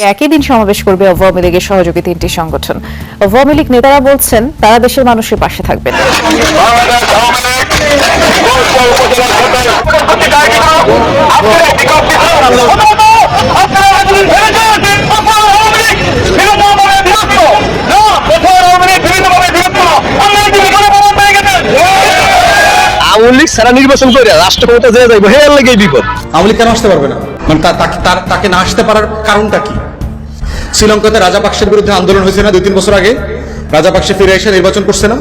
একই দিন সমাবেশ করবে আওয়ামী লীগের সহযোগী তিনটি সংগঠন। আওয়ামী লীগ নেতারা বলছেন তারা দেশের মানুষের পাশে থাকবেন। আওয়ামী লীগ সারা নির্বাচন করে রাষ্ট্র ক্ষমতা যে যাইব হে বিপদ। আওয়ামী কেন আসতে পারবে না? মানে তার- তাকে না আসতে পারার কারণটা কি? শ্রীলঙ্কাতে রাজাপাকসের বিরুদ্ধে আন্দোলন হয়েছে না? দুই তিন বছর আগে রাজাপাকসে ফিরে এসে নির্বাচন করছে না?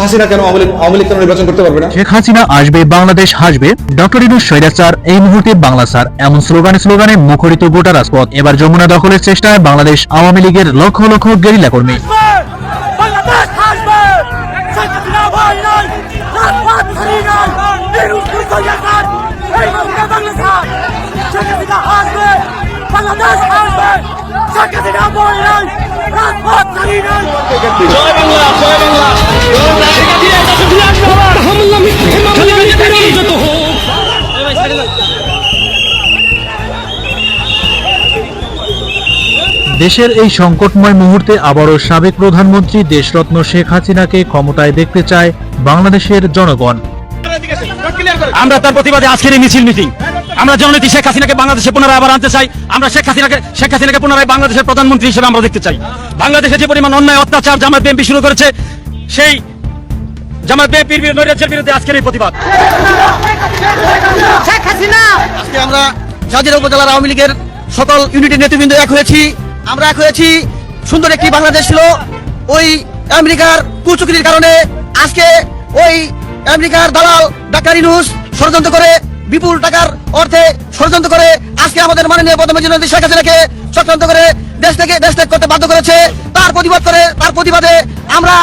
হাসিনা কেন আওয়ামী লীগ কেন নির্বাচন করতে পারবে না? শেখ হাসিনা আসবে বাংলাদেশ হাসবে। ডক্টর ইনুস স্বৈরাচার এই মুহূর্তে বাংলা স্যার। এমন স্লোগানে স্লোগানে মুখরিত গোটা রাজপথ। এবার যমুনা দখলের চেষ্টায় বাংলাদেশ আওয়ামী লীগের লক্ষ লক্ষ গেরিলা কর্মী। বাংলাদেশ আসবে শেখ হাসিনা নাই রাজপথ নাই। দেশের এই সংকটময় মুহূর্তে আবারও সাবেক প্রধানমন্ত্রী দেশরত্ন শেখ হাসিনাকে ক্ষমতায় দেখতে চায় বাংলাদেশের জনগণ। আমরা তার প্রতিবাদে আজকের এই মিছিল মিটিং আমরা জননেত্রী শেখ হাসিনাকে বাংলাদেশে পুনরায় আবার আনতে চাই। আমরা শেখ হাসিনাকে শেখ হাসিনাকে পুনরায় বাংলাদেশের প্রধানমন্ত্রী হিসেবে আমরা দেখতে চাই। বাংলাদেশে যে পরিমাণ অন্যায় অত্যাচার জামাত বিএনপি শুরু করেছে সেই জামাত বিএনপির বিরুদ্ধে নৈরাজ্যের বিরুদ্ধে আজকের এই প্রতিবাদ। আজকে আমরা সাজিরা উপজেলার আওয়ামী লীগের সকল ইউনিটের নেতৃবৃন্দ এক হয়েছি। আমরা এক হয়েছি। সুন্দর একটি বাংলাদেশ ছিল। ওই আমেরিকার কুচুকির কারণে আজকে ওই আমেরিকার দালাল ডাক্তার ইনুস ষড়যন্ত্র করে বিপুল টাকার অর্থে ষড়যন্ত্র করে আজকে আমাদের মাননীয় প্রধানমন্ত্রী শেখ হাসিনাকে চক্রান্ত করে দেশ থেকে দেশ ত্যাগ করতে বাধ্য করেছে। তার প্রতিবাদ করে তার প্রতিবাদে আমরা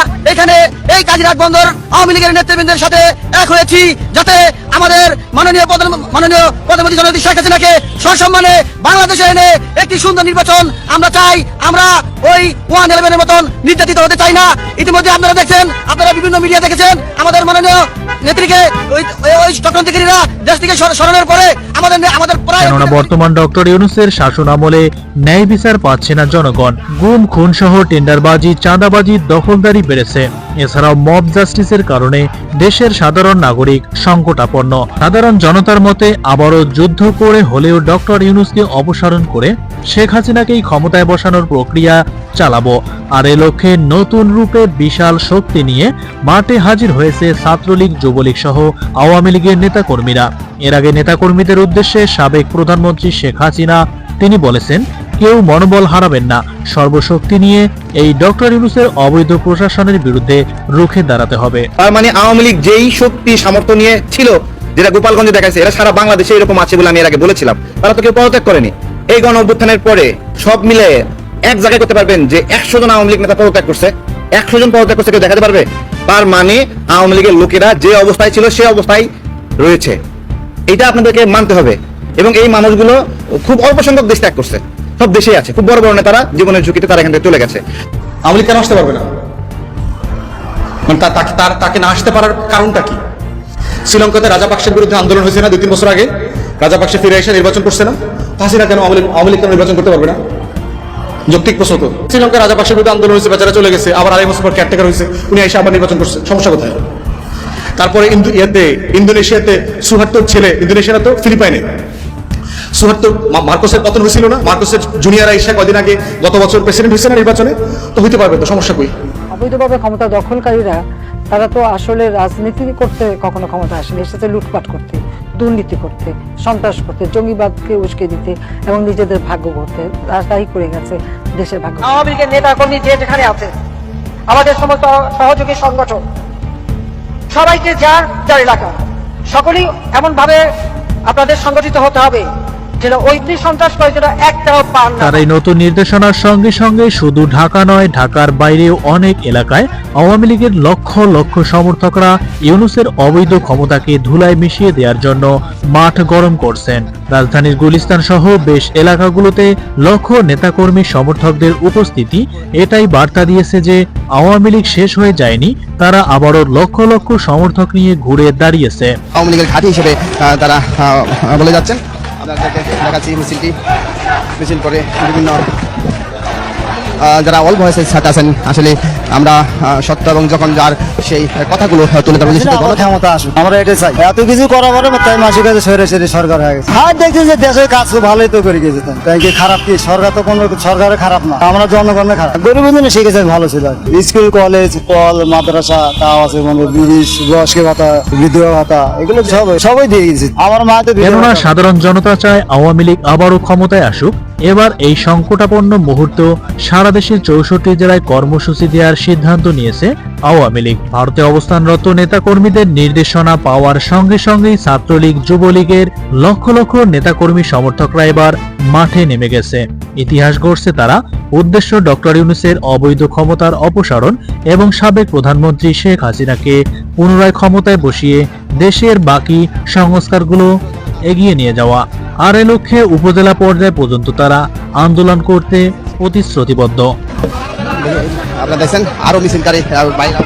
এই কাজিরাট বন্দর আওয়ামী লীগের নেতৃবৃন্দের সাথে এক হয়েছি যাতে আমাদের মাননীয় মাননীয় প্রধানমন্ত্রী জননেত্রী শেখ হাসিনাকে সসম্মানে বাংলাদেশে এনে একটি সুন্দর নির্বাচন আমরা চাই। আমরা ওই ওয়ান ইলেভেনের মতন নির্যাতিত হতে চাই না। ইতিমধ্যে আপনারা দেখছেন, আপনারা বিভিন্ন মিডিয়া দেখেছেন, আমাদের মাননীয় নেত্রীকে ওই- ওই চক্রান্তকারীরা দেশ থেকে সরানোর পরে আমাদের আমাদের কেননা বর্তমান ডক্টর ইউনুসের শাসন আমলে ন্যায় বিচার পাচ্ছে না জনগণ। গুম খুন সহ টেন্ডারবাজি চাঁদাবাজি দখলদারি বেড়েছে। এছাড়াও মব জাস্টিসের কারণে দেশের সাধারণ নাগরিক সংকটাপন্ন। সাধারণ জনতার মতে আবারও যুদ্ধ করে হলেও ডক্টর ইউনুসকে অপসারণ করে শেখ হাসিনাকেই ক্ষমতায় বসানোর প্রক্রিয়া চালাবো। আর এ লক্ষ্যে নতুন রূপে বিশাল শক্তি নিয়ে মাঠে হাজির হয়েছে ছাত্রলীগ যুবলীগ সহ আওয়ামী লীগের নেতাকর্মীরা। এর আগে নেতাকর্মীদের উদ্দেশ্যে সাবেক প্রধানমন্ত্রী শেখ হাসিনা, তিনি বলেছেন, কেউ মনোবল হারাবেন না। সর্বশক্তি নিয়ে এই ডক্টর ইউনুসের অবৈধ প্রশাসনের বিরুদ্ধে রুখে দাঁড়াতে হবে। তার মানে আওয়ামী লীগ যেই শক্তি, সামর্থ্য নিয়ে ছিল, যেটা গোপালগঞ্জে দেখাইছে, এরা সারা বাংলাদেশে এরকম আছে বলে আমি এর আগে বলেছিলাম। তারা তো কেউ পদত্যাগ করেনি। এই গণ অভ্যুত্থানের পরে সব মিলে এক জায়গায় করতে পারবেন যে একশো জন আওয়ামী লীগ নেতা পদত্যাগ করছে। একশো জন পদত্যাগ করছে, কেউ দেখাতে পারবে? তার মানে আওয়ামী লীগের লোকেরা যে অবস্থায় ছিল সে অবস্থায় রয়েছে। এটা আপনাদেরকে মানতে হবে। এবং এই মানুষগুলো খুব অল্প সংখ্যক দেশ ত্যাগ করছে। সব দেশেই আছে। খুব বড় বড় নেতারা জীবনের ঝুঁকিতে তারা এখান থেকে চলে গেছে। আওয়ামী কেন আসতে পারবে না? মানে তার- তাকে না আসতে পারার কারণটা কি? শ্রীলঙ্কাতে রাজাপাকসের বিরুদ্ধে আন্দোলন হয়েছে না দুই তিন বছর আগে? রাজাপাকসে ফিরে এসে নির্বাচন করছে না? হাসিনা কেন আওয়ামী লীগ কেন নির্বাচন করতে পারবে না? যৌক্তিক প্রশ্ন তো। শ্রীলঙ্কার রাজাপাকসের বিরুদ্ধে আন্দোলন হয়েছে, বেচারা চলে গেছে। আবার আড়াই বছর পর ক্যারটেকার হয়েছে। উনি এসে আবার নির্বাচন করছে। সমস্যা কোথায়? তারপরে ইন্দো ইয়েতে ইন্দোনেশিয়াতে সুহার্তর ছেলে ইন্দোনেশিয়া তো ফিলিপাইনে। সুহার্তর মা- মার্কোসের পতন হয়েছিল না? মার্কোসের জুনিয়র আইসা কদিন আগে গত বছর প্রেসিডেন্ট হয়েছে না নির্বাচনে? তো হইতে পারবে তো সমস্যা কই? অবৈধভাবে ক্ষমতা দখলকারীরা তারা তো আসলে রাজনীতি করতে কখনো ক্ষমতা আসেনি এসেছে লুটপাট করতে দুর্নীতি করতে সন্ত্রাস করতে জঙ্গিবাদকে উস্কে দিতে এবং নিজেদের ভাগ্য করতে। তাই করে গেছে দেশের ভাগ্য। আওয়ামী লীগের নেতা কর্মী যে যেখানে আছে আমাদের সমস্ত সহযোগী সংগঠন সবাইকে যার যার এলাকা সকলেই এমনভাবে আপনাদের সংগঠিত হতে হবে। যেন ঐতিহ্য সন্ত্রাস করে যেন একটাও পান না। তার এই নতুন নির্দেশনার সঙ্গে সঙ্গে শুধু ঢাকা নয় ঢাকার বাইরেও অনেক এলাকায় আওয়ামী লীগের লক্ষ লক্ষ সমর্থকরা ইউনুসের অবৈধ ক্ষমতাকে ধুলায় মিশিয়ে দেওয়ার জন্য মাঠ গরম করছেন। রাজধানীর গুলিস্তান সহ বেশ এলাকাগুলোতে লক্ষ নেতাকর্মী সমর্থকদের উপস্থিতি এটাই বার্তা দিয়েছে যে আওয়ামী লীগ শেষ হয়ে যায়নি তারা আবারও লক্ষ লক্ষ সমর্থক নিয়ে ঘুরে দাঁড়িয়েছে। আওয়ামী লীগের ঘাঁটি হিসেবে তারা বলে যাচ্ছেন। আপনাদেরকে দেখাচ্ছি মিছিলটি মিছিল করে বিভিন্ন যারা অল্প বয়সের ছাত্র আছেন আসলে আমরা সত্য এবং যখন যার সেই কথাগুলো তুলে ধরবো ক্ষমতা আসুক আমরা এটাই চাই। এত কিছু করার পরে তাই মাসের কাছে সরে সেরে সরকার হয়ে গেছে। আর দেখছি যে দেশের কাজ তো ভালোই তো করে গেছে তাই। কি খারাপ কি? সরকার তো কোনো সরকারের খারাপ না। আমরা জনগণের খারাপ। গরিব জন্য শিখেছে ভালো ছিল স্কুল কলেজ কল মাদ্রাসা তাও আছে মানে ব্রিটিশ বয়স্ক ভাতা বিধবা ভাতা এগুলো সব সবাই দিয়ে গেছে। আমার মা তো সাধারণ জনতা চায় আওয়ামী লীগ আবারও ক্ষমতায় আসুক। এবার এই সংকটাপন্ন মুহূর্ত সারা দেশের চৌষট্টি জেলায় কর্মসূচি দেওয়ার সিদ্ধান্ত নিয়েছে আওয়ামী লীগ। ভারতে অবস্থানরত নেতাকর্মীদের নির্দেশনা পাওয়ার সঙ্গে সঙ্গেই ছাত্রলীগ, যুবলীগের লক্ষ লক্ষ নেতাকর্মী সমর্থকরা এবার মাঠে নেমে গেছে। ইতিহাস গড়ছে তারা। উদ্দেশ্য ডক্টর ইউনুসের অবৈধ ক্ষমতার অপসারণ এবং সাবেক প্রধানমন্ত্রী শেখ হাসিনাকে পুনরায় ক্ষমতায় বসিয়ে দেশের বাকি সংস্কারগুলো এগিয়ে নিয়ে যাওয়া। আর এ লক্ষ্যে উপজেলা পর্যায় পর্যন্ত তারা আন্দোলন করতে প্রতিশ্রুতিবদ্ধ। আপনারা দেখছেন আরও মিছিলকারী বাইরে